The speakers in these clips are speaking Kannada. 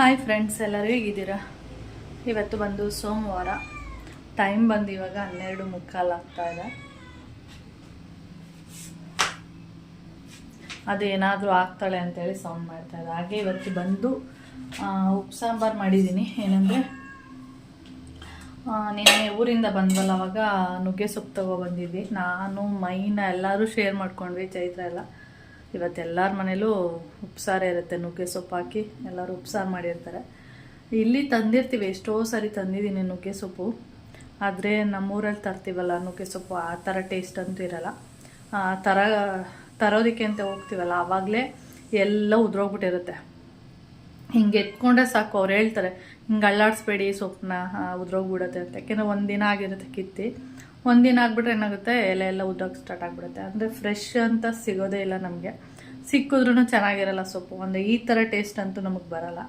ಹಾಯ್ ಫ್ರೆಂಡ್ಸ್ ಎಲ್ಲರೂ ಹೇಗಿದ್ದೀರಾ? ಇವತ್ತು ಬಂದು ಸೋಮವಾರ. ಟೈಮ್ ಬಂದು ಇವಾಗ ಹನ್ನೆರಡು ಮುಕ್ಕಾಲು ಆಗ್ತಾ ಇದೆ. ಏನಾದರೂ ಆಗ್ತಾಳೆ ಅಂತೇಳಿ ಸೌಂಡ್ ಮಾಡ್ತಾ ಇದೆ. ಹಾಗೆ ಇವತ್ತು ಬಂದು ಉಪ್ಪು ಸಾಂಬಾರು ಮಾಡಿದ್ದೀನಿ. ಏನಂದರೆ ನಿನ್ನೆ ಊರಿಂದ ಬಂದ್ವಲ್ಲ, ಅವಾಗ ನುಗ್ಗೆ ಸೊಪ್ಪು ತೊಗೊಬಂದಿದ್ವಿ ನಾನು, ಮೈನ ಎಲ್ಲರೂ ಶೇರ್ ಮಾಡ್ಕೊಂಡ್ವಿ, ಚೈತ್ರ ಎಲ್ಲ. ಇವತ್ತು ಎಲ್ಲರ ಮನೇಲೂ ಉಪ್ಸಾರೇ ಇರುತ್ತೆ, ನುಗ್ಗೆ ಸೊಪ್ಪು ಹಾಕಿ ಎಲ್ಲರೂ ಉಪ್ಸಾರು ಮಾಡಿರ್ತಾರೆ. ಇಲ್ಲಿ ತಂದಿರ್ತೀವಿ, ಎಷ್ಟೋ ಸಾರಿ ತಂದಿದ್ದೀನಿ ನುಗ್ಗೆ ಸೊಪ್ಪು. ಆದರೆ ನಮ್ಮೂರಲ್ಲಿ ತರ್ತೀವಲ್ಲ ನುಗ್ಗೆ ಸೊಪ್ಪು, ಆ ಥರ ಟೇಸ್ಟ್ ಅಂತೂ ಇರಲ್ಲ. ಥರ ತರೋದಕ್ಕೆ ಅಂತ ಹೋಗ್ತೀವಲ್ಲ ಆವಾಗಲೇ ಎಲ್ಲ ಉದುರೋಗ್ಬಿಟ್ಟಿರುತ್ತೆ. ಹಿಂಗೆ ಎತ್ಕೊಂಡ್ರೆ ಸಾಕು, ಅವ್ರು ಹೇಳ್ತಾರೆ, ಹಿಂಗೆ ಅಳ್ಳಾಡಿಸ್ಬೇಡಿ ಸೊಪ್ಪನ್ನ ಉದ್ರೋಗ್ಬಿಡುತ್ತೆ ಅಂತ. ಯಾಕೆಂದರೆ ಒಂದಿನ ಆಗಿರುತ್ತೆ ಕಿತ್ತಿ. ಒಂದಿನ ಆಗ್ಬಿಟ್ರೆ ಏನಾಗುತ್ತೆ, ಎಲೆ ಎಲ್ಲ ಉದ್ದೋಗಿ ಸ್ಟಾರ್ಟ್ ಆಗ್ಬಿಡುತ್ತೆ. ಅಂದರೆ ಫ್ರೆಶ್ ಅಂತ ಸಿಗೋದೇ ಇಲ್ಲ ನಮಗೆ. ಸಿಕ್ಕಿದ್ರೂ ಚೆನ್ನಾಗಿರಲ್ಲ ಸೊಪ್ಪು. ಒಂದು ಈ ಥರ ಟೇಸ್ಟ್ ಅಂತೂ ನಮಗೆ ಬರಲ್ಲ.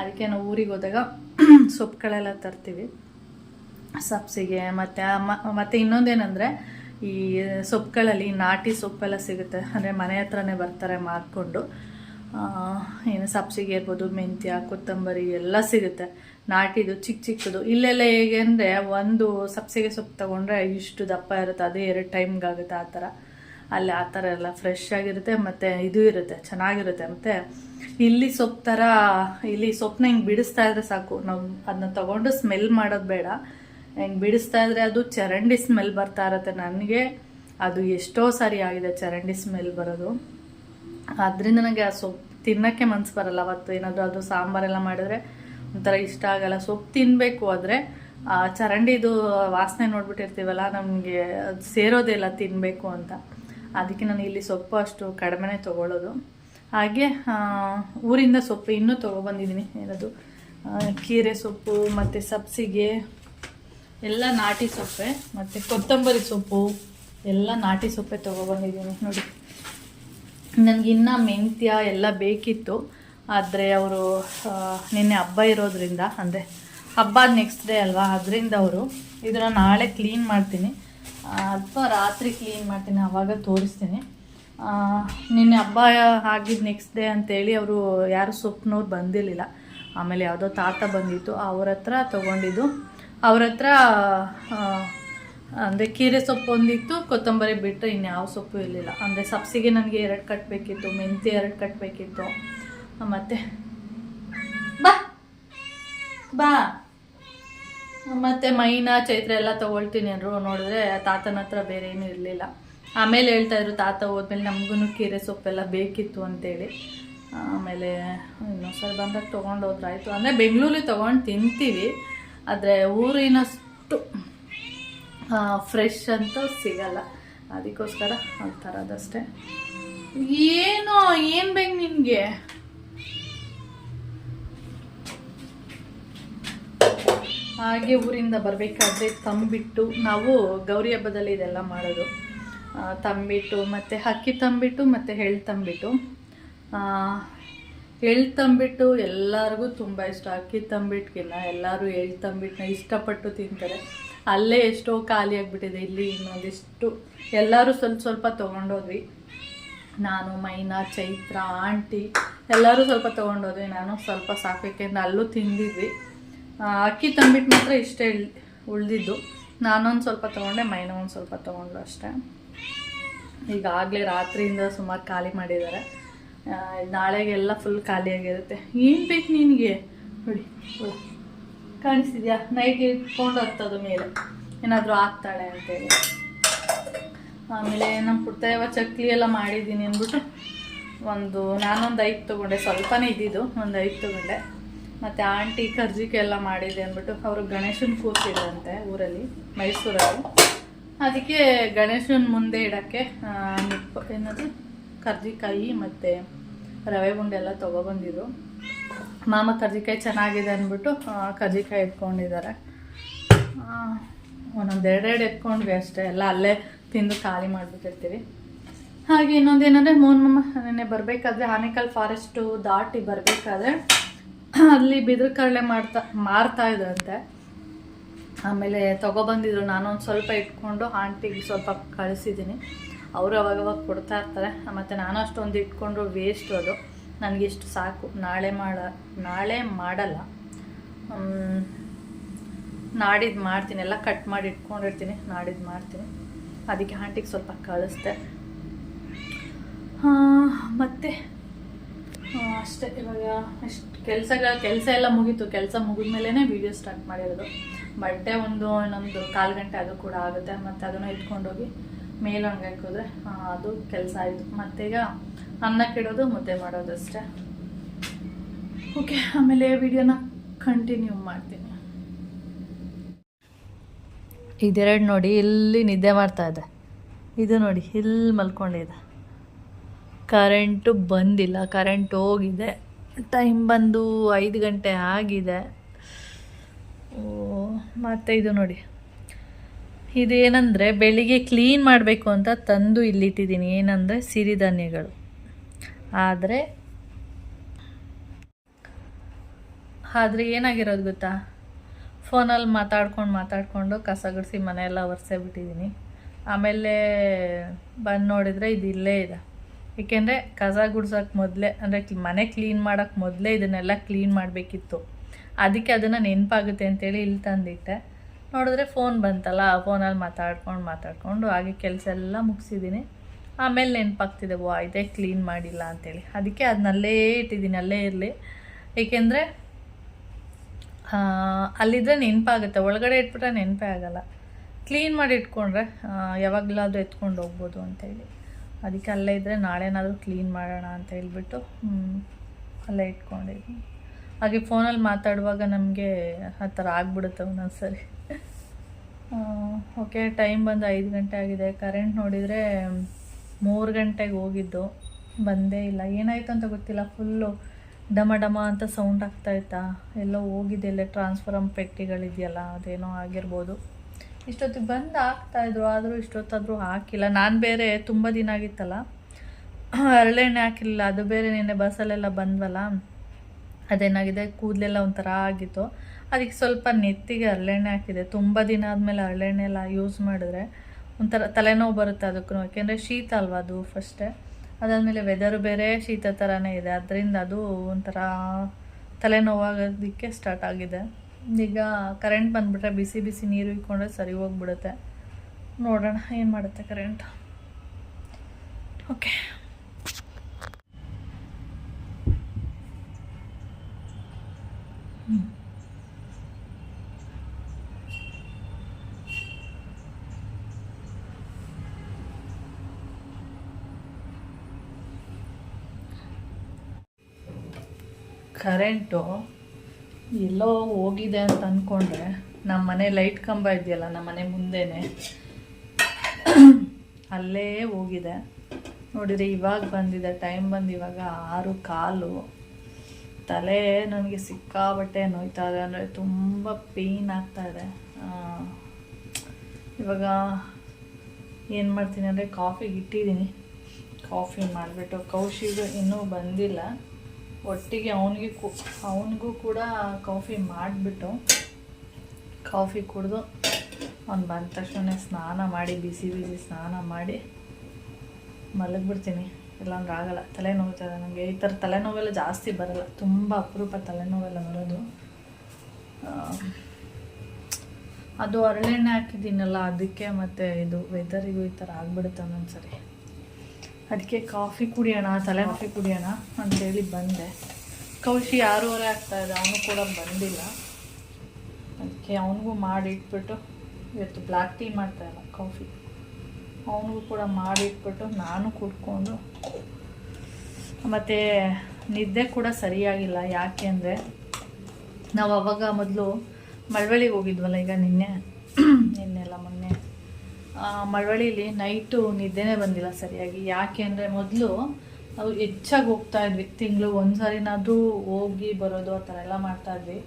ಅದಕ್ಕೆ ನಾವು ಊರಿಗೆ ಹೋದಾಗ ಸೊಪ್ಪುಗಳೆಲ್ಲ ತರ್ತೀವಿ. ಸಬ್ಸಿಗೆ ಮತ್ತು ಮತ್ತು ಇನ್ನೊಂದೇನೆಂದರೆ ಈ ಸೊಪ್ಪುಗಳಲ್ಲಿ ನಾಟಿ ಸೊಪ್ಪೆಲ್ಲ ಸಿಗುತ್ತೆ. ಅಂದರೆ ಮನೆ ಹತ್ರನೇ ಬರ್ತಾರೆ ಮಾರ್ಕೊಂಡು ಏನು ಸಬ್ಸಿಗೆ ಇರ್ಬೋದು, ಮೆಂತ್ಯ, ಕೊತ್ತಂಬರಿ ಎಲ್ಲ ಸಿಗುತ್ತೆ. ನಾಟಿದು ಚಿಕ್ಕ ಚಿಕ್ಕದು. ಇಲ್ಲೆಲ್ಲ ಹೇಗೆ ಅಂದರೆ ಒಂದು ಸಬ್ಸಿಗೆ ಸೊಪ್ಪು ತೊಗೊಂಡ್ರೆ ಇಷ್ಟು ದಪ್ಪ ಇರುತ್ತೆ. ಅದೇ ಎರಡು ಟೈಮ್ಗೆ ಆಗುತ್ತೆ ಆ ಥರ. ಅಲ್ಲಿ ಆ ಥರ ಎಲ್ಲ ಫ್ರೆಶ್ ಆಗಿರುತ್ತೆ ಮತ್ತು ಇದು ಇರುತ್ತೆ, ಚೆನ್ನಾಗಿರುತ್ತೆ. ಮತ್ತು ಇಲ್ಲಿ ಸೊಪ್ಪು ಥರ, ಇಲ್ಲಿ ಸೊಪ್ಪನ್ನ ಹಿಂಗೆ ಬಿಡಿಸ್ತಾ ಇದ್ರೆ ಸಾಕು. ನಾವು ಅದನ್ನ ತೊಗೊಂಡು ಸ್ಮೆಲ್ ಮಾಡೋದು ಬೇಡ. ಹಿಂಗೆ ಬಿಡಿಸ್ತಾ ಇದ್ರೆ ಅದು ಚರಂಡಿ ಸ್ಮೆಲ್ ಬರ್ತಾ ಇರುತ್ತೆ ನನಗೆ. ಅದು ಎಷ್ಟೋ ಸಾರಿ ಆಗಿದೆ ಚರಂಡಿ ಸ್ಮೆಲ್ ಬರೋದು. ಅದರಿಂದ ನನಗೆ ಆ ಸೊಪ್ಪು ತಿನ್ನೋಕ್ಕೆ ಮನ್ಸು ಬರಲ್ಲ. ಅವತ್ತು ಏನಾದರೂ ಅದು ಸಾಂಬಾರೆಲ್ಲ ಮಾಡಿದ್ರೆ ಒಂಥರ ಇಷ್ಟ ಆಗಲ್ಲ. ಸೊಪ್ಪು ತಿನ್ನಬೇಕು ಆದರೆ, ಆ ಚರಂಡಿದು ವಾಸನೆ ನೋಡ್ಬಿಟ್ಟಿರ್ತೀವಲ್ಲ, ನಮಗೆ ಅದು ಸೇರೋದೇ ಇಲ್ಲ ತಿನ್ನಬೇಕು ಅಂತ. ಅದಕ್ಕೆ ನಾನು ಇಲ್ಲಿ ಸೊಪ್ಪು ಅಷ್ಟು ಕಡಿಮೆನೇ ತೊಗೊಳ್ಳೋದು. ಹಾಗೆ ಊರಿಂದ ಸೊಪ್ಪು ಇನ್ನೂ ತೊಗೊಬಂದಿದ್ದೀನಿ ಏನದು. ಕೀರೆ ಸೊಪ್ಪು, ಮತ್ತು ಸಬ್ಸಿಗೆ, ಎಲ್ಲ ನಾಟಿ ಸೊಪ್ಪೆ, ಮತ್ತು ಕೊತ್ತಂಬರಿ ಸೊಪ್ಪು, ಎಲ್ಲ ನಾಟಿ ಸೊಪ್ಪೆ ತೊಗೊಬಂದಿದ್ದೀನಿ ನೋಡಿ. ನನಗೆ ಇನ್ನೂ ಮೆಂತ್ಯ ಎಲ್ಲ ಬೇಕಿತ್ತು. ಆದರೆ ಅವರು ನಿನ್ನೆ ಹಬ್ಬ ಇರೋದ್ರಿಂದ, ಅಂದರೆ ಹಬ್ಬ ನೆಕ್ಸ್ಟ್ ಡೇ ಅಲ್ವಾ, ಅದರಿಂದ ಅವರು ಇದನ್ನು ನಾಳೆ ಕ್ಲೀನ್ ಮಾಡ್ತೀನಿ. ಅಥವಾ ರಾತ್ರಿ ಕ್ಲೀನ್ ಮಾಡ್ತೀನಿ ಆವಾಗ ತೋರಿಸ್ತೀನಿ. ನಿನ್ನೆ ಹಬ್ಬ ಆಗಿದ್ದು ನೆಕ್ಸ್ಟ್ ಡೇ ಅಂತೇಳಿ ಅವರು ಯಾರು ಸೊಪ್ಪಿನವ್ರು ಬಂದಿರಲಿಲ್ಲ. ಆಮೇಲೆ ಯಾವುದೋ ತಾತ ಬಂದಿತ್ತು, ಅವ್ರ ಹತ್ರ ತೊಗೊಂಡಿದ್ದು. ಅವ್ರ ಹತ್ರ ಅಂದರೆ ಕೀರೆ ಸೊಪ್ಪು ಒಂದಿತ್ತು, ಕೊತ್ತಂಬರಿ ಬಿಟ್ಟರೆ ಇನ್ಯಾವ ಸೊಪ್ಪು ಇರಲಿಲ್ಲ. ಅಂದರೆ ಸಬ್ಸಿಗೆ ನನಗೆ ಎರಡು ಕಟ್ಟಬೇಕಿತ್ತು ಮೆಂತ್ಯ ಎರಡು ಕಟ್ಟಬೇಕಿತ್ತು ಮತ್ತು. ಬಾ. ಬಾ. ಮತ್ತೆ ಮೈನ, ಚೈತ್ರ ಎಲ್ಲ ತಗೊಳ್ತೀನಿ ಅಂದರು. ನೋಡಿದ್ರೆ ತಾತನ ಹತ್ರ ಬೇರೆ ಏನೂ ಇರಲಿಲ್ಲ. ಆಮೇಲೆ ಹೇಳ್ತಾ ಇದ್ರು, ತಾತ ಹೋದ್ಮೇಲೆ ನಮಗೂ ಕೀರೆ ಸೊಪ್ಪೆಲ್ಲ ಬೇಕಿತ್ತು ಅಂತೇಳಿ. ಆಮೇಲೆ ಇನ್ನೊಂದ್ಸರಿ ಬಂದಾಗ ತೊಗೊಂಡು ಹೋದ್ರಾಯ್ತು ಅಂದರೆ ಬೆಂಗಳೂರಲ್ಲಿ ತೊಗೊಂಡು ತಿಂತೀವಿ, ಆದರೆ ಊರಿನಷ್ಟು ಫ್ರೆಶ್ ಅಂತ ಸಿಗಲ್ಲ. ಅದಕ್ಕೋಸ್ಕರ ಆ ಥರದಷ್ಟೇ ಏನೋ, ಏನು ಬೇಕು ನಿನಗೆ? ಹಾಗೆ ಊರಿಂದ ಬರಬೇಕಾದ್ರೆ ತಂಬಿಟ್ಟು ನಾವು ಗೌರಿ ಹಬ್ಬದಲ್ಲಿ ಇದೆಲ್ಲ ಮಾಡೋದು. ತಂಬಿಟ್ಟು ಮತ್ತು ಅಕ್ಕಿ ತಂಬಿಟ್ಟು ಮತ್ತು ಎಳ್ಳು ತಂಬಿಟ್ಟು. ಎಳ್ಳು ತಂಬಿಟ್ಟು ಎಲ್ಲರಿಗೂ ತುಂಬ ಇಷ್ಟ. ಅಕ್ಕಿ ತಂಬಿಟ್ಟಿಗಿನ್ನ ಎಲ್ಲರೂ ಎಳ್ಳು ತಂಬಿಟ್ಟನ್ನ ಇಷ್ಟಪಟ್ಟು ತಿಂತಾರೆ. ಅಲ್ಲೇ ಎಷ್ಟೋ ಖಾಲಿ ಆಗಿಬಿಟ್ಟಿದೆ. ಇಲ್ಲಿ ಇನ್ನೊಂದಿಷ್ಟು ಎಲ್ಲರೂ ಸ್ವಲ್ಪ ಸ್ವಲ್ಪ ತೊಗೊಂಡೋದ್ವಿ. ನಾನು, ಮೈನಾ, ಚೈತ್ರ, ಆಂಟಿ ಎಲ್ಲರೂ ಸ್ವಲ್ಪ ತೊಗೊಂಡೋದ್ವಿ. ನಾನು ಸ್ವಲ್ಪ ಸಾಕು ಅಲ್ಲೂ ತಿಂದಿದ್ವಿ. ಅಕ್ಕಿ ತಂಬಿಟ್ಟು ಮಾತ್ರ ಇಷ್ಟೇ ಇಳ್ ಉಳಿದಿದ್ದು. ನಾನೊಂದು ಸ್ವಲ್ಪ ತೊಗೊಂಡೆ, ಮೈನ ಒಂದು ಸ್ವಲ್ಪ ತೊಗೊಂಡ್ರು ಅಷ್ಟೇ. ಈಗಾಗಲೇ ರಾತ್ರಿಯಿಂದ ಸುಮಾರು ಖಾಲಿ ಮಾಡಿದ್ದಾರೆ. ನಾಳೆಗೆಲ್ಲ ಫುಲ್ ಖಾಲಿಯಾಗಿರುತ್ತೆ ಏನು ಬೇಕು ನಿನಗೆ? ನೋಡಿ. ಕಾಣಿಸ್ತಿದ್ಯಾ? ನೈಟ್ ಇಟ್ಕೊಂಡು ಹತ್ತೋದು ಮೇಲೆ. ಏನಾದರೂ ಆಗ್ತಾಳೆ ಅಂತೇಳಿ. ಆಮೇಲೆ ನಮ್ಮ ಪುಟ್ಟಯವ ಚಕ್ಲಿ ಎಲ್ಲ ಮಾಡಿದ್ದೀನಿ ಅಂದ್ಬಿಟ್ಟು ಒಂದು, ನಾನೊಂದು ಐದು ತೊಗೊಂಡೆ. ಸ್ವಲ್ಪನೇ ಇದ್ದಿದ್ದು, ಒಂದು ಐದು ತೊಗೊಂಡೆ. ಮತ್ತು ಆಂಟಿ ಕರ್ಜಿಕೆ ಎಲ್ಲ ಮಾಡಿದೆ ಅಂದ್ಬಿಟ್ಟು ಅವರು ಗಣೇಶನ ಕೂರ್ಸಿದ್ರಂತೆ ಊರಲ್ಲಿ, ಮೈಸೂರಲ್ಲಿ. ಅದಕ್ಕೆ ಗಣೇಶನ ಮುಂದೆ ಇಡೋಕ್ಕೆ ಏನದು? ಕರ್ಜಿಕಾಯಿ ಮತ್ತು ರವೆ ಉಂಡೆ ಎಲ್ಲ ತೊಗೊಬಂದಿದ್ರು. ಮಾಮ ಕರ್ಜಿಕಾಯಿ ಚೆನ್ನಾಗಿದೆ ಅಂದ್ಬಿಟ್ಟು ಕರ್ಜಿಕಾಯಿ ಎತ್ಕೊಂಡಿದ್ದಾರೆ. ಒಂದೊಂದು ಎರಡೆರಡು ಎತ್ಕೊಂಡ್ವಿ ಅಷ್ಟೇ, ಎಲ್ಲ ಅಲ್ಲೇ ತಿಂದು ಖಾಲಿ ಮಾಡಿಬಿಟ್ಟಿರ್ತೀವಿ. ಹಾಗೆ ಇನ್ನೊಂದೇನಂದರೆ ಮೋಹನ್ಮಮ್ಮ ನೆನ್ನೆ ಬರಬೇಕಾದ್ರೆ ಆನೇಕಲ್ ಫಾರೆಸ್ಟು ದಾಟಿ ಬರಬೇಕಾದ್ರೆ ಅಲ್ಲಿ ಬಿದಿರು ಕಡಲೆ ಮಾಡ್ತಾ, ಮಾರ್ತಾ ಇದ್ರಂತೆ. ಆಮೇಲೆ ತೊಗೊಬಂದಿದ್ರು ನಾನೊಂದು ಸ್ವಲ್ಪ ಇಟ್ಕೊಂಡು ಆಂಟಿಗೆ ಸ್ವಲ್ಪ ಕಳಿಸಿದ್ದೀನಿ ಅವರು ಅವಾಗವಾಗ ಕೊಡ್ತಾ ಇರ್ತಾರೆ. ಮತ್ತು ನಾನು ಅಷ್ಟೊಂದು ಇಟ್ಕೊಂಡು ವೇಸ್ಟ್ ಅದು. ನನಗಿಷ್ಟು ಸಾಕು. ನಾಳೆ ಮಾಡ, ನಾಳೆ ಮಾಡಲ್ಲ. ನಾಡಿದ್ದು ಮಾಡ್ತೀನಿ. ಎಲ್ಲ ಕಟ್ ಮಾಡಿ ಇಟ್ಕೊಂಡಿರ್ತೀನಿ. ನಾಡಿದ್ದು ಮಾಡ್ತೀನಿ. ಅದಕ್ಕೆ ಆಂಟಿಗೆ ಸ್ವಲ್ಪ ಕಳಿಸ್ದೆ. ಮತ್ತು? ಅಷ್ಟೇ. ಇವಾಗ ಅಷ್ಟು ಕೆಲಸಗಳ ಕೆಲಸ ಎಲ್ಲ ಮುಗೀತು. ಕೆಲಸ ಮುಗಿದ್ಮೇಲೆ ವೀಡಿಯೋ ಸ್ಟಾರ್ಟ್ ಮಾಡಿರೋದು. ಬಟ್ಟೆ ಒಂದು ಇನ್ನೊಂದು ಕಾಲು ಗಂಟೆ ಅದು ಕೂಡ ಆಗುತ್ತೆ. ಮತ್ತು ಅದನ್ನು ಇಟ್ಕೊಂಡೋಗಿ ಮೇಲೆ ಹಂಗೆ ಹಾಕಿದ್ರೆ ಅದು ಕೆಲಸ ಆಯಿತು. ಮತ್ತೀಗ ಅನ್ನಕ್ಕಿಡೋದು ಮುದ್ದೆ ಮಾಡೋದು ಅಷ್ಟೇ. ಓಕೆ ಆಮೇಲೆ ವಿಡಿಯೋನ ಕಂಟಿನ್ಯೂ ಮಾಡ್ತೀನಿ. ಇದೆರಡು ನೋಡಿ, ಇಲ್ಲಿ ನಿದ್ದೆ ಮಾಡ್ತಾ ಇದೆ. ಇದು ನೋಡಿ, ಇಲ್ಲಿ ಮಲ್ಕೊಂಡಿದೆ. ಕರೆಂಟು ಬಂದಿಲ್ಲ, ಕರೆಂಟ್ ಹೋಗಿದೆ. ಟೈಮ್ ಬಂದು ಐದು ಗಂಟೆ ಆಗಿದೆ. ಮತ್ತು ಇದು ನೋಡಿ. ಇದೇನೆಂದರೆ ಬೆಳಿಗ್ಗೆ ಕ್ಲೀನ್ ಮಾಡಬೇಕು ಅಂತ ತಂದು ಇಲ್ಲಿಟ್ಟಿದ್ದೀನಿ. ಏನಂದರೆ ಸಿರಿಧಾನ್ಯಗಳು. ಆದರೆ ಆದರೆ ಏನಾಗಿರೋದು ಗೊತ್ತಾ? ಫೋನಲ್ಲಿ ಮಾತಾಡ್ಕೊಂಡು ಮಾತಾಡಿಕೊಂಡು ಕಸ ಗುಡಿಸಿ ಮನೆಯೆಲ್ಲ ಒರೆಸೇ ಬಿಟ್ಟಿದ್ದೀನಿ ಆಮೇಲೆ ಬಂದು ನೋಡಿದರೆ ಇದು ಇಲ್ಲೇ ಇದೆ. ಏಕೆಂದರೆ ಕಸ ಗುಡ್ಸೋಕೆ ಮೊದಲೇ, ಅಂದರೆ ಮನೆ ಕ್ಲೀನ್ ಮಾಡೋಕ್ಕೆ ಮೊದಲೇ ಇದನ್ನೆಲ್ಲ ಕ್ಲೀನ್ ಮಾಡಬೇಕಿತ್ತು. ಅದಕ್ಕೆ ಅದನ್ನು ನೆನಪಾಗುತ್ತೆ ಅಂತೇಳಿ ಇಲ್ಲಿ ತಂದಿಟ್ಟೆ. ನೋಡಿದ್ರೆ ಫೋನ್ ಬಂತಲ್ಲ, ಆ ಫೋನಲ್ಲಿ ಮಾತಾಡ್ಕೊಂಡು ಮಾತಾಡ್ಕೊಂಡು ಹಾಗೆ ಕೆಲಸ ಎಲ್ಲ ಮುಗಿಸಿದ್ದೀನಿ. ಆಮೇಲೆ ನೆನಪಾಗ್ತಿದೆ ವಾ ಇದೇ ಕ್ಲೀನ್ ಮಾಡಿಲ್ಲ ಅಂತೇಳಿ. ಅದಕ್ಕೆ ಅದನ್ನಲ್ಲೇ ಇಟ್ಟಿದ್ದೀನಿ, ಅಲ್ಲೇ ಇರಲಿ. ಏಕೆಂದರೆ ಅಲ್ಲಿದ್ದರೆ ನೆನಪಾಗುತ್ತೆ, ಒಳಗಡೆ ಇಟ್ಬಿಟ್ರೆ ನೆನಪೇ ಆಗೋಲ್ಲ. ಕ್ಲೀನ್ ಮಾಡಿ ಇಟ್ಕೊಂಡ್ರೆ ಯಾವಾಗಲಾದರೂ ಎತ್ಕೊಂಡು ಹೋಗ್ಬೋದು ಅಂತೇಳಿ. ಅದಕ್ಕೆ ಅಲ್ಲೇ ಇದ್ದರೆ ನಾಳೆನಾದರೂ ಕ್ಲೀನ್ ಮಾಡೋಣ ಅಂತ ಹೇಳ್ಬಿಟ್ಟು ಅಲ್ಲೇ ಇಟ್ಕೊಂಡಿದ್ದೀನಿ ಹಾಗೆ ಫೋನಲ್ಲಿ ಮಾತಾಡುವಾಗ ನಮಗೆ ಆ ಥರ ಆಗ್ಬಿಡುತ್ತೆ ಒಂದೊಂದ್ಸರಿ. ಓಕೆ ಟೈಮ್ ಬಂದು ಐದು ಗಂಟೆ ಆಗಿದೆ. ಕರೆಂಟ್ ನೋಡಿದರೆ ಮೂರು ಗಂಟೆಗೆ ಹೋಗಿದ್ದು. ಬಂದೇ ಇಲ್ಲ. ಏನಾಯಿತು ಅಂತ ಗೊತ್ತಿಲ್ಲ. ಫುಲ್ಲು ಡಮ ಡಮ ಅಂತ ಸೌಂಡ್ ಆಗ್ತಾಯಿತ್ತಾ ಎಲ್ಲೋ ಹೋಗಿದೆ ಎಲ್ಲ ಟ್ರಾನ್ಸ್ಫರಮ್ ಪೆಟ್ಟಿಗಳಿದೆಯಲ್ಲ, ಅದೇನೋ ಆಗಿರ್ಬೋದು. ಇಷ್ಟೊತ್ತಿಗೆ ಬಂದು ಹಾಕ್ತಾಯಿದ್ರು ಆದರೂ ಇಷ್ಟೊತ್ತಾದರೂ ಹಾಕಿಲ್ಲ. ನಾನು ಬೇರೆ ತುಂಬ ದಿನ ಆಗಿತ್ತಲ್ಲ. ಹರಳೆಣ್ಣೆ ಹಾಕಿಲ್ಲ ಅದು ಬೇರೆ ನಿನ್ನೆ ಬಸ್ಸಲ್ಲೆಲ್ಲ ಬಂದ್ವಲ್ಲ. ಅದೇನಾಗಿದೆ, ಕೂದಲೆಲ್ಲ ಒಂಥರ ಆಗಿತ್ತು. ಅದಕ್ಕೆ ಸ್ವಲ್ಪ ನೆತ್ತಿಗೆ ಹರಳೆಣ್ಣೆ ಹಾಕಿದೆ. ತುಂಬ ದಿನ ಆದಮೇಲೆ ಹರಳೆಣ್ಣೆ ಎಲ್ಲ ಯೂಸ್ ಮಾಡಿದ್ರೆ ಒಂಥರ ತಲೆನೋವು ಬರುತ್ತೆ ಅದಕ್ಕೂ. ಯಾಕೆಂದರೆ ಶೀತ ಅಲ್ವಾ ಅದು ಫಸ್ಟೇ ಅದಾದಮೇಲೆ ವೆದರು ಬೇರೆ, ಶೀತ ಥರನೇ ಇದೆ. ಅದರಿಂದ ಅದು ಒಂಥರ ತಲೆನೋವಾಗೋದಕ್ಕೆ ಸ್ಟಾರ್ಟ್ ಆಗಿದೆ. ಈಗ ಕರೆಂಟ್ ಬಂದುಬಿಟ್ರೆ ಬಿಸಿ ಬಿಸಿ ನೀರು ಇಕ್ಕೊಂಡ್ರೆ ಸರಿ ಹೋಗ್ಬಿಡುತ್ತೆ. ನೋಡೋಣ ಏನು ಮಾಡುತ್ತೆ ಕರೆಂಟ್ ಓಕೆ ಕರೆಂಟು ಎಲ್ಲೋ ಹೋಗಿದೆ ಅಂತ ಅಂದ್ಕೊಂಡ್ರೆ ನಮ್ಮ ಮನೆ ಲೈಟ್ ಕಂಬ ಇದೆಯಲ್ಲ ನಮ್ಮ ಮನೆ ಮುಂದೆನೆ. ಅಲ್ಲೇ ಹೋಗಿದೆ. ನೋಡಿದರೆ ಇವಾಗ ಬಂದಿದೆ ಟೈಮ್ ಬಂದು ಇವಾಗ ಆರು ಕಾಲು. ತಲೆ ನನಗೆ ಸಿಕ್ಕಾಬಟ್ಟೆ ನೋಯ್ತಾ ಇದೆ, ಅಂದರೆ ತುಂಬ ಪೇಯ್ನ್ ಆಗ್ತಾ ಇದೆ. ಇವಾಗ ಏನು ಮಾಡ್ತೀನಿ ಅಂದರೆ ಕಾಫಿಗೆ ಇಟ್ಟಿದ್ದೀನಿ. ಕಾಫಿ ಮಾಡಿಬಿಟ್ಟು, ಕೌಶಿಗೆ ಇನ್ನೂ ಬಂದಿಲ್ಲ. ಒಟ್ಟಿಗೆ ಅವನಿಗೆ ಅವನಿಗೂ ಕೂಡ ಕಾಫಿ ಮಾಡಿಬಿಟ್ಟು ಕಾಫಿ ಕುಡಿದು ಅವ್ನು ಬಂದ ತಕ್ಷಣ ಸ್ನಾನ ಮಾಡಿ, ಬಿಸಿ ಬಿಸಿ ಸ್ನಾನ ಮಾಡಿ ಮಲಗಿಬಿಡ್ತೀನಿ. ಇಲ್ಲಾಂದ್ರೆ ಆಗಲ್ಲ. ತಲೆನೋವುತ್ತದೆ ನನಗೆ ಈ ಥರ ತಲೆನೋವೆಲ್ಲ ಜಾಸ್ತಿ ಬರಲ್ಲ. ತುಂಬ ಅಪರೂಪ ತಲೆನೋವೆಲ್ಲ ಬರೋದು. ಅದು ಹರಳೆಣ್ಣೆ ಹಾಕಿದ್ದೀನಲ್ಲ, ಅದಕ್ಕೆ ಮತ್ತು ಇದು ವೆದರಿಗೂ ಈ ಥರ ಆಗ್ಬಿಡುತ್ತೆ ಒಂದೊಂದ್ಸರಿ. ಅದಕ್ಕೆ ಕಾಫಿ ಕುಡಿಯೋಣ, ತಲೆ ಕಾಫಿ ಕುಡಿಯೋಣ ಅಂತೇಳಿ ಬಂದೆ. ಕೌಶಿ ಆರೂವರೆ ಆಗ್ತಾ ಇದೆ, ಅವನು ಕೂಡ ಬಂದಿಲ್ಲ. ಅದಕ್ಕೆ ಅವನಿಗೂ ಮಾಡಿ ಇಟ್ಬಿಟ್ಟು ಇವತ್ತು ಬ್ಲ್ಯಾಕ್ ಟೀ ಮಾಡ್ತಾಯಿಲ್ಲ ಕಾಫಿ. ಅವನಿಗೂ ಕೂಡ ಮಾಡಿ ಇಟ್ಬಿಟ್ಟು ನಾನು ಕುಡ್ಕೊಂಡು ಮತ್ತು ನಿದ್ದೆ ಕೂಡ ಸರಿಯಾಗಿಲ್ಲ. ಯಾಕೆ ಅಂದರೆ ನಾವು ಅವಾಗ ಮೊದಲು ಮಳವಳ್ಳಿಗೆ ಹೋಗಿದ್ವಲ್ಲ ಈಗ ನಿನ್ನೆ ನಿನ್ನೆಲ್ಲ ಮೊನ್ನೆ. ಮಳವಳ್ಳಿಲಿ ನೈಟು ನಿದ್ದೆನೇ ಬಂದಿಲ್ಲ ಸರಿಯಾಗಿ. ಯಾಕೆ ಅಂದರೆ ಮೊದಲು ನಾವು ಹೆಚ್ಚಾಗಿ ಹೋಗ್ತಾ ಇದ್ವಿ. ತಿಂಗಳು ಒಂದು ಸಾರಿನಾದರೂ ಹೋಗಿ ಬರೋದು ಆ ಥರ ಎಲ್ಲ ಮಾಡ್ತಾ ಇದ್ವಿ.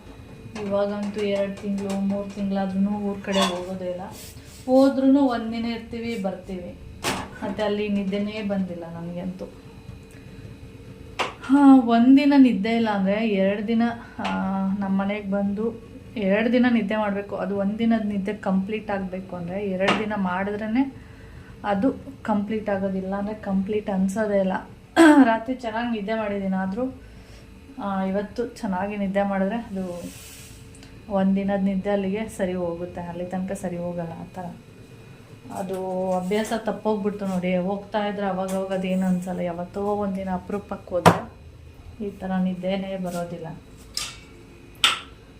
ಇವಾಗಂತೂ ಎರಡು ತಿಂಗಳು, ಮೂರು ತಿಂಗಳಾದ್ರೂ ಊರ ಕಡೆ ಹೋಗೋದೇ ಇಲ್ಲ. ಹೋದ್ರೂ ಒಂದಿನ ಇರ್ತೀವಿ, ಬರ್ತೀವಿ. ಮತ್ತು ಅಲ್ಲಿ ನಿದ್ದೆನೇ ಬಂದಿಲ್ಲ ನನಗಂತೂ ಹಾಂ, ಒಂದಿನ ನಿದ್ದೆ ಇಲ್ಲ ಅಂದರೆ ಎರಡು ದಿನ ನಮ್ಮ ಮನೆಗೆ ಬಂದು ಎರಡು ದಿನ ನಿದ್ದೆ ಮಾಡಬೇಕು. ಅದು ಒಂದಿನದ ನಿದ್ದೆ ಕಂಪ್ಲೀಟ್ ಆಗಬೇಕು ಅಂದರೆ ಎರಡು ದಿನ ಮಾಡಿದ್ರೇ ಅದು ಕಂಪ್ಲೀಟ್ ಆಗೋದಿಲ್ಲ ಅಂದರೆ ಕಂಪ್ಲೀಟ್ ಅನ್ಸೋದೇ ಇಲ್ಲ. ರಾತ್ರಿ ಚೆನ್ನಾಗಿ ನಿದ್ದೆ ಮಾಡಿದ್ದೀನಿ ಆದರೂ ಇವತ್ತು ಚೆನ್ನಾಗಿ ನಿದ್ದೆ ಮಾಡಿದ್ರೆ ಅದು ಒಂದಿನದ ನಿದ್ದೆ ಅಲ್ಲಿಗೆ ಸರಿ ಹೋಗುತ್ತೆ. ಅಲ್ಲಿ ತನಕ ಸರಿ ಹೋಗಲ್ಲ ಆ ಥರ. ಅದು ಅಭ್ಯಾಸ ತಪ್ಪೋಗ್ಬಿಡ್ತು ನೋಡಿ. ಹೋಗ್ತಾ ಇದ್ರೆ ಅವಾಗ ಅವಾಗ ಅದೇನು ಅನ್ಸಲ್ಲ. ಯಾವತ್ತೋ ಒಂದಿನ ಅಪರೂಪಕ್ಕೆ ಹೋದರೆ ಈ ಥರ ನಿದ್ದೆನೇ ಬರೋದಿಲ್ಲ.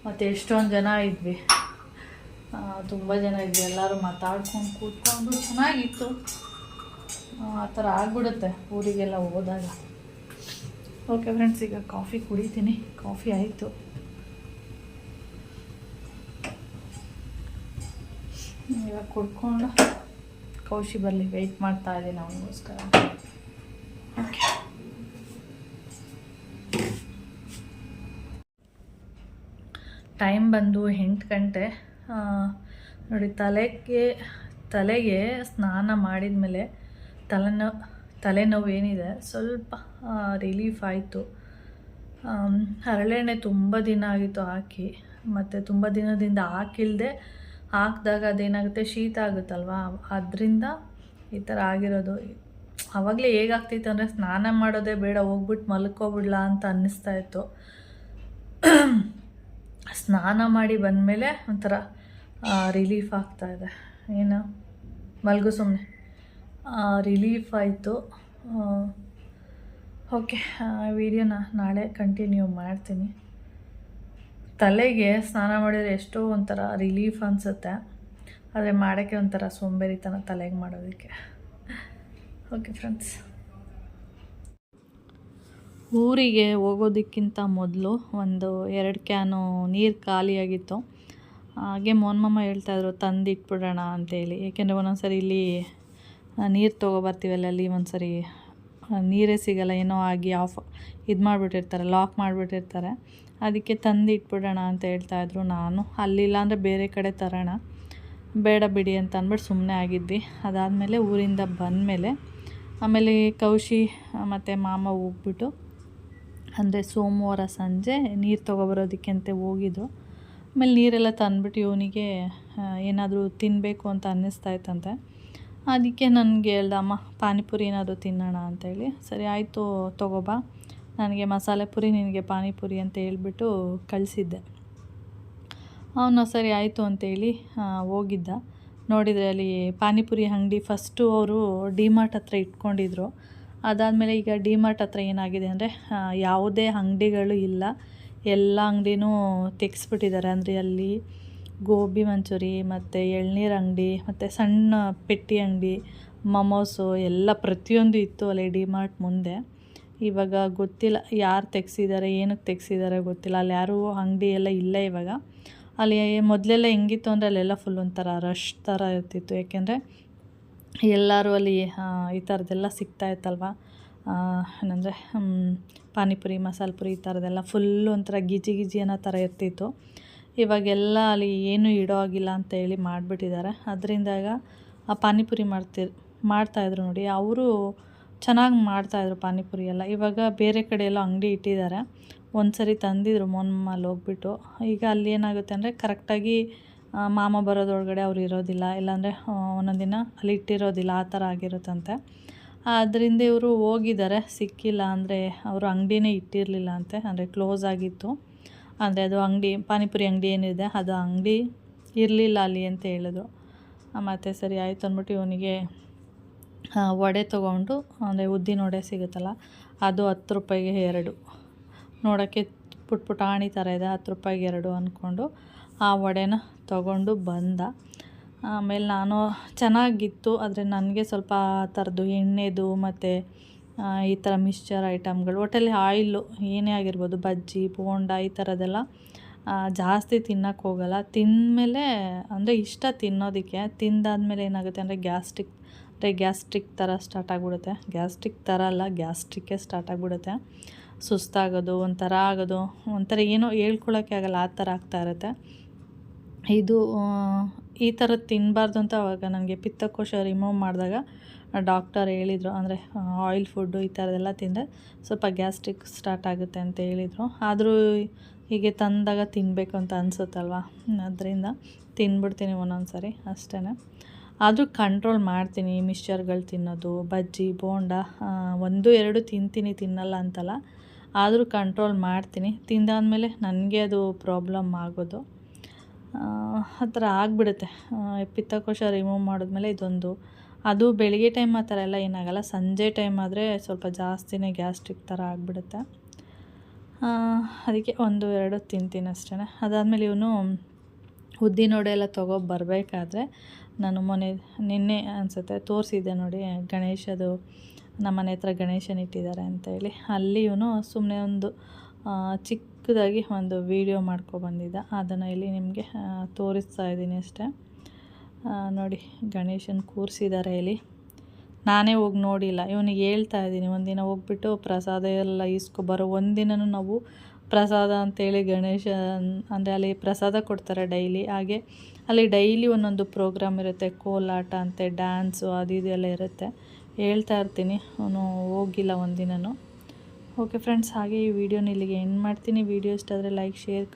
ಮತ್ತು ಎಷ್ಟೊಂದು ಜನ ಇದ್ವಿ. ತುಂಬ ಜನ ಇದ್ವಿ. ಎಲ್ಲರೂ ಮಾತಾಡ್ಕೊಂಡು ಕೂತ್ಕೊಂಡು ಚೆನ್ನಾಗಿತ್ತು. ಆ, ಥರ ಆಗ್ಬಿಡುತ್ತೆ ಊರಿಗೆಲ್ಲ ಹೋದಾಗ. ಓಕೆ ಫ್ರೆಂಡ್ಸ್ ಈಗ ಕಾಫಿ ಕುಡಿತೀನಿ. ಕಾಫಿ ಆಯಿತು. ಇವಾಗ ಕುಡ್ಕೊಂಡು ಕೌಶಿ ಬರಲಿ ವೆಯ್ಟ್ ಮಾಡ್ತಾ ಇದ್ದೀನಿ ಅವನಿಗೋಸ್ಕರ ಓಕೆ ಟೈಮ್ ಬಂದು ಎಂಟು ಗಂಟೆ. ನೋಡಿ ತಲೆಗೆ ತಲೆಗೆ ಸ್ನಾನ ಮಾಡಿದ ಮೇಲೆ ತಲೆನೋ ತಲೆನೋವು ಏನಿದೆ ಸ್ವಲ್ಪ ರಿಲೀಫ್ ಆಯಿತು. ಹರಳೆಣ್ಣೆ ತುಂಬ ದಿನ ಆಗಿತ್ತು ಹಾಕಿ, ಮತ್ತು ತುಂಬ ದಿನದಿಂದ ಹಾಕಿಲ್ಲದೆ ಹಾಕಿದಾಗ ಅದೇನಾಗುತ್ತೆ, ಶೀತ ಆಗುತ್ತಲ್ವ? ಅದರಿಂದ ಈ ಥರ ಆಗಿರೋದು. ಆವಾಗಲೇ ಹೇಗಾಗ್ತಿತ್ತು ಅಂದರೆ ಸ್ನಾನ ಮಾಡೋದೇ ಬೇಡ ಹೋಗ್ಬಿಟ್ಟು ಮಲ್ಕೋಬಿಡ್ಲಾ ಅಂತ ಅನ್ನಿಸ್ತಾ ಇತ್ತು. ಸ್ನಾನ ಮಾಡಿ ಬಂದಮೇಲೆ ಒಂಥರ ರಿಲೀಫ್ ಆಗ್ತಾ ಇದೆ. ಏನು? ಮಲ್ಗು ಸುಮ್ಮನೆ ರಿಲೀಫ್ ಆಯಿತು. ಓಕೆ ವಿಡಿಯೋನ ನಾಳೆ ಕಂಟಿನ್ಯೂ ಮಾಡ್ತೀನಿ. ತಲೆಗೆ ಸ್ನಾನ ಮಾಡಿದರೆ ಎಷ್ಟೋ ಒಂಥರ ರಿಲೀಫ್ ಅನಿಸುತ್ತೆ. ಆದರೆ ಮಾಡೋಕ್ಕೆ ಒಂಥರ ಸೋಂಬೇರಿತನ ತಲೆಗೆ ಮಾಡೋದಕ್ಕೆ. ಓಕೆ ಫ್ರೆಂಡ್ಸ್ ಊರಿಗೆ ಹೋಗೋದಕ್ಕಿಂತ ಮೊದಲು ಒಂದು ಎರಡು ಕ್ಯಾನು ನೀರು ಖಾಲಿಯಾಗಿತ್ತು. ಹಾಗೆ ಮೋನ್ಮಮ್ಮ ಹೇಳ್ತಾಯಿದ್ರು ತಂದು ಇಟ್ಬಿಡೋಣ ಅಂತೇಳಿ. ಏಕೆಂದರೆ ಒಂದೊಂದು ಸರಿ ಇಲ್ಲಿ ನೀರು ತೊಗೊಬರ್ತೀವಲ್ಲ ಅಲ್ಲಿ ಒಂದು ಸರಿ ನೀರೇ ಸಿಗಲ್ಲ, ಏನೋ ಆಗಿ ಆಫ್, ಇದು ಮಾಡಿಬಿಟ್ಟಿರ್ತಾರೆ, ಲಾಕ್ ಮಾಡಿಬಿಟ್ಟಿರ್ತಾರೆ. ಅದಕ್ಕೆ ತಂದು ಇಟ್ಬಿಡೋಣ ಅಂತ ಹೇಳ್ತಾಯಿದ್ರು ನಾನು. ಅಲ್ಲಿಲ್ಲ ಅಂದರೆ ಬೇರೆ ಕಡೆ ತರೋಣ. ಬೇಡ ಬಿಡಿ ಅಂತ ಅಂದ್ಬಿಟ್ಟು ಸುಮ್ಮನೆ ಆಗಿದ್ವಿ. ಅದಾದಮೇಲೆ ಊರಿಂದ ಬಂದಮೇಲೆ ಆಮೇಲೆ ಕೌಶಿ ಮತ್ತು ಮಾಮ ಹೋಗ್ಬಿಟ್ಟು ಅಂದರೆ ಸೋಮವಾರ ಸಂಜೆ ನೀರು ತೊಗೊಬರೋದಕ್ಕೆ ಅಂತ ಹೋಗಿದ್ದು. ಆಮೇಲೆ ನೀರೆಲ್ಲ ತಂದ್ಬಿಟ್ಟು ಇವನಿಗೆ ಏನಾದರೂ ತಿನ್ನಬೇಕು ಅಂತ ಅನ್ನಿಸ್ತಾ ಇತ್ತಂತೆ. ಅದಕ್ಕೆ ನನಗೆ ಹೇಳ್ದ, ಅಮ್ಮ, ಪಾನಿಪುರಿ ಏನಾದರೂ ತಿನ್ನೋಣ ಅಂತೇಳಿ ಸರಿ, ಆಯಿತು ತೊಗೊಬಾ ನನಗೆ ಮಸಾಲೆ ಪುರಿ, ನಿನಗೆ ಪಾನಿಪುರಿ ಅಂತ ಹೇಳ್ಬಿಟ್ಟು ಕಳಿಸಿದ್ದೆ. ಅವನು, ಸರಿ, ಆಯಿತು ಅಂತೇಳಿ ಹೋಗಿದ್ದ. ನೋಡಿದರೆ ಅಲ್ಲಿ ಪಾನಿಪುರಿ ಅಂಗಡಿ ಫಸ್ಟು ಅವರು ಡಿಮಾರ್ಟ್ ಹತ್ರ ಇಟ್ಕೊಂಡಿದ್ರು. ಅದಾದಮೇಲೆ ಈಗ ಡಿಮಾರ್ಟ್ ಹತ್ರ ಏನಾಗಿದೆ ಅಂದರೆ ಯಾವುದೇ ಅಂಗಡಿಗಳು ಇಲ್ಲ. ಎಲ್ಲ ಅಂಗಡಿನೂ ತೆಗೆಸ್ಬಿಟ್ಟಿದ್ದಾರೆ. ಅಂದರೆ ಅಲ್ಲಿ ಗೋಬಿ ಮಂಚೂರಿ, ಮತ್ತು ಎಳ್ನೀರು ಅಂಗಡಿ, ಮತ್ತು ಸಣ್ಣ ಪೆಟ್ಟಿ ಅಂಗಡಿ, ಮಮೋಸು ಎಲ್ಲ ಪ್ರತಿಯೊಂದು ಇತ್ತು ಅಲ್ಲಿ ಡಿಮಾರ್ಟ್ ಮುಂದೆ. ಇವಾಗ ಗೊತ್ತಿಲ್ಲ ಯಾರು ತೆಗ್ಸಿದ್ದಾರೆ ಏನಕ್ಕೆ ತೆಗ್ಸಿದ್ದಾರೆ ಗೊತ್ತಿಲ್ಲ. ಅಲ್ಲಿ ಯಾರೂ ಅಂಗಡಿ ಎಲ್ಲ ಇಲ್ಲ ಇವಾಗ. ಅಲ್ಲಿ ಮೊದಲೆಲ್ಲ ಹೆಂಗಿತ್ತು ಅಂದರೆ ಅಲ್ಲೆಲ್ಲ ಫುಲ್ ಒಂಥರ ರಶ್ ಥರ ಇರ್ತಿತ್ತು. ಯಾಕೆಂದರೆ ಎಲ್ಲರೂ ಅಲ್ಲಿ ಈ ಥರದ್ದೆಲ್ಲ ಸಿಗ್ತಾ ಇತ್ತಲ್ವ ಏನಂದರೆ ಪಾನಿಪುರಿ, ಮಸಾಲೆ ಪುರಿ ಈ ಥರದ್ದೆಲ್ಲ ಫುಲ್ಲು ಒಂಥರ ಗಿಜಿ ಗಿಜಿ ಅನ್ನೋ ಥರ ಇರ್ತಿತ್ತು. ಇವಾಗೆಲ್ಲ ಅಲ್ಲಿ ಏನೂ ಇಡೋ ಆಗಿಲ್ಲ ಅಂತ ಹೇಳಿ ಮಾಡಿಬಿಟ್ಟಿದ್ದಾರೆ. ಅದರಿಂದಾಗ ಆ ಪಾನಿಪುರಿ ಮಾಡ್ತಿರ್, ಮಾಡ್ತಾಯಿದ್ರು ನೋಡಿ. ಅವರು ಚೆನ್ನಾಗಿ ಮಾಡ್ತಾಯಿದ್ರು ಪಾನಿಪುರಿ ಎಲ್ಲ. ಇವಾಗ ಬೇರೆ ಕಡೆ ಎಲ್ಲ ಅಂಗಡಿ ಇಟ್ಟಿದ್ದಾರೆ. ಒಂದು ಸರಿ ತಂದಿದ್ರು, ಮೊನ್ಮಲ್ಲಿ ಹೋಗ್ಬಿಟ್ಟು. ಈಗ ಅಲ್ಲಿ ಏನಾಗುತ್ತೆ ಅಂದರೆ, ಕರೆಕ್ಟಾಗಿ ಮಾಮ ಬರೋದೊಳಗಡೆ ಅವ್ರು ಇರೋದಿಲ್ಲ, ಇಲ್ಲಾಂದರೆ ಒಂದೊಂದು ದಿನ ಅಲ್ಲಿ ಇಟ್ಟಿರೋದಿಲ್ಲ, ಆ ಥರ ಆಗಿರುತ್ತಂತೆ. ಅದರಿಂದ ಇವರು ಹೋಗಿದ್ದಾರೆ, ಸಿಕ್ಕಿಲ್ಲ ಅಂದರೆ ಅವರು ಅಂಗಡಿನೇ ಇಟ್ಟಿರಲಿಲ್ಲ ಅಂತೆ, ಅಂದರೆ ಕ್ಲೋಸ್ ಆಗಿತ್ತು. ಅಂದರೆ ಅದು ಅಂಗಡಿ, ಪಾನಿಪುರಿ ಅಂಗಡಿ ಏನಿದೆ, ಅದು ಅಂಗಡಿ ಇರಲಿಲ್ಲ ಅಲ್ಲಿ ಅಂತ ಹೇಳಿದ್ರು. ಮತ್ತು ಸರಿ ಆಯಿತು ಅಂದ್ಬಿಟ್ಟು ಇವನಿಗೆ ವಡೆ ತೊಗೊಂಡು, ಅಂದರೆ ಉದ್ದಿನ ವಡೆ ಸಿಗುತ್ತಲ್ಲ, ಅದು ಹತ್ತು ರೂಪಾಯಿಗೆ ಎರಡು. ನೋಡೋಕ್ಕೆ ಪುಟ್ ಪುಟಾಣಿ ಥರ ಇದೆ, ಹತ್ತು ರೂಪಾಯಿಗೆ ಎರಡು ಅಂದ್ಕೊಂಡು ಆ ವಡೆನ ತೊಗೊಂಡು ಬಂದ. ಆಮೇಲೆ ನಾನು ಚೆನ್ನಾಗಿತ್ತು, ಆದರೆ ನನಗೆ ಸ್ವಲ್ಪ ಆ ಥರದ್ದು ಎಣ್ಣೆದು ಮತ್ತು ಈ ಥರ ಮಿಕ್ಸ್ಚರ್ ಐಟಮ್ಗಳು, ಒಟ್ಟಲ್ಲಿ ಆಯಿಲು, ಏನೇ ಆಗಿರ್ಬೋದು, ಬಜ್ಜಿ, ಬೋಂಡ ಈ ಥರದ್ದೆಲ್ಲ ಜಾಸ್ತಿ ತಿನ್ನಕ್ಕೆ ಹೋಗಲ್ಲ. ತಿಂದಮೇಲೆ, ಅಂದರೆ ಇಷ್ಟ ತಿನ್ನೋದಕ್ಕೆ, ತಿಂದಾದ್ಮೇಲೆ ಏನಾಗುತ್ತೆ ಅಂದರೆ ಗ್ಯಾಸ್ಟ್ರಿಕ್ ಅಂದರೆ ಗ್ಯಾಸ್ಟ್ರಿಕ್ ಥರ ಸ್ಟಾರ್ಟ್ ಆಗಿಬಿಡುತ್ತೆ. ಗ್ಯಾಸ್ಟ್ರಿಕ್ ಥರ ಅಲ್ಲ, ಗ್ಯಾಸ್ಟ್ರಿಕ್ಕೇ ಸ್ಟಾರ್ಟ್ ಆಗಿಬಿಡುತ್ತೆ. ಸುಸ್ತಾಗೋದು, ಒಂಥರ ಆಗೋದು, ಒಂಥರ ಏನೋ ಹೇಳ್ಕೊಳಕ್ಕೆ ಆಗಲ್ಲ, ಆ ಥರ ಆಗ್ತಾ ಇರುತ್ತೆ. ಇದು ಈ ಥರದ್ದು ತಿನ್ನಬಾರ್ದು ಅಂತ ಅವಾಗ ನನಗೆ ಪಿತ್ತಕೋಶ ರಿಮೂವ್ ಮಾಡಿದಾಗ ಡಾಕ್ಟರ್ ಹೇಳಿದರು. ಅಂದರೆ ಆಯಿಲ್ ಫುಡ್ಡು ಈ ಥರದ್ದೆಲ್ಲ ತಿಂದರೆ ಸ್ವಲ್ಪ ಗ್ಯಾಸ್ಟ್ರಿಕ್ ಸ್ಟಾರ್ಟ್ ಆಗುತ್ತೆ ಅಂತ ಹೇಳಿದರು. ಆದರೂ ಹೀಗೆ ತಂದಾಗ ತಿನ್ನಬೇಕು ಅಂತ ಅನಿಸುತ್ತಲ್ವ? ಅದರಿಂದ ತಿನ್ಬಿಡ್ತೀನಿ ಒಂದೊಂದು ಸಾರಿ ಅಷ್ಟೇ ಆದರೂ ಕಂಟ್ರೋಲ್ ಮಾಡ್ತೀನಿ ಮಿಕ್ಸ್ಚರ್ಗಳು ತಿನ್ನೋದು, ಬಜ್ಜಿ, ಬೋಂಡ ಒಂದು, ಎರಡು ತಿಂತೀನಿ ತಿನ್ನಲ್ಲ ಅಂತಲ್ಲ. ಆದರೂ ಕಂಟ್ರೋಲ್ ಮಾಡ್ತೀನಿ. ತಿಂದಾದ್ಮೇಲೆ ನನಗೆ ಅದು ಪ್ರಾಬ್ಲಮ್ ಆಗೋದು. ಆ, ಥರ ಆಗಿಬಿಡುತ್ತೆ. ಪಿತ್ತಕೋಶ ರಿಮೂವ್ ಮಾಡಿದ್ಮೇಲೆ ಇದೊಂದು. ಅದು ಬೆಳಿಗ್ಗೆ ಟೈಮ್ ಆ ಥರ ಎಲ್ಲ ಏನಾಗಲ್ಲ. ಸಂಜೆ ಟೈಮ್ ಆದರೆ ಸ್ವಲ್ಪ ಜಾಸ್ತಿನೇ ಗ್ಯಾಸ್ಟ್ರಿಕ್ ಥರ ಆಗಿಬಿಡುತ್ತೆ. ಅದಕ್ಕೆ ಒಂದು ಎರಡು ತಿಂತೀನಿ ಅಷ್ಟೇ ಅದಾದಮೇಲೆ ಇವನು ಉದ್ದಿನೋಡೆ ಎಲ್ಲ ತೊಗೋ ಬರಬೇಕಾದ್ರೆ ನಾನು ಮೊನ್ನೆ ನಿನ್ನೆ ಅನಿಸುತ್ತೆ ತೋರಿಸಿದ್ದೆ ನೋಡಿ ಗಣೇಶದು ನಮ್ಮ ಮನೆ ಹತ್ರ ಗಣೇಶನ ಇಟ್ಟಿದ್ದಾರೆ ಅಂತೇಳಿ. ಅಲ್ಲಿ ಇವನು ಸುಮ್ಮನೆ ಒಂದು ಚಿಕ್ಕದಾಗಿ ಒಂದು ವಿಡಿಯೋ ಮಾಡ್ಕೊಬಂದಿದ್ದ ಅದನ್ನು ಇಲ್ಲಿ ನಿಮಗೆ ತೋರಿಸ್ತಾ ಇದ್ದೀನಿ ಅಷ್ಟೇ. ನೋಡಿ, ಗಣೇಶನ ಕೂರಿಸಿದ್ದಾರೆ ಇಲ್ಲಿ. ನಾನೇ ಹೋಗಿ ನೋಡಿಲ್ಲ. ಇವನಿಗೆ ಹೇಳ್ತಾ ಇದ್ದೀನಿ, ಒಂದಿನ ಹೋಗ್ಬಿಟ್ಟು ಪ್ರಸಾದ ಎಲ್ಲ ಇಸ್ಕೊಬರೋ ಒಂದಿನವೂ ನಾವು ಪ್ರಸಾದ ಅಂತೇಳಿ ಗಣೇಶ ಅಂದರೆ ಅಲ್ಲಿ ಪ್ರಸಾದ ಕೊಡ್ತಾರೆ ಡೈಲಿ. ಹಾಗೆ ಅಲ್ಲಿ ಡೈಲಿ ಒಂದೊಂದು ಪ್ರೋಗ್ರಾಮ್ ಇರುತ್ತೆ, ಕೋಲಾಟ ಅಂತೆ, ಡ್ಯಾನ್ಸು, ಅದು ಇದೆಲ್ಲ ಇರುತ್ತೆ. ಹೇಳ್ತಾ ಇರ್ತೀನಿ. ಅವನು ಹೋಗಿಲ್ಲ ಒಂದಿನೂ ಓಕೆ ಫ್ರೆಂಡ್ಸ್ ಹಾಗೆ ಈ ವಿಡಿಯೋನ ಇಲ್ಲಿಗೆ ಎಂಡ್ ಮಾಡ್ತೀನಿ. ವಿಡಿಯೋ ಇಷ್ಟ ಆದರೆ ಲೈಕ್ ಶೇರ್ ಕಮೆಂಟ್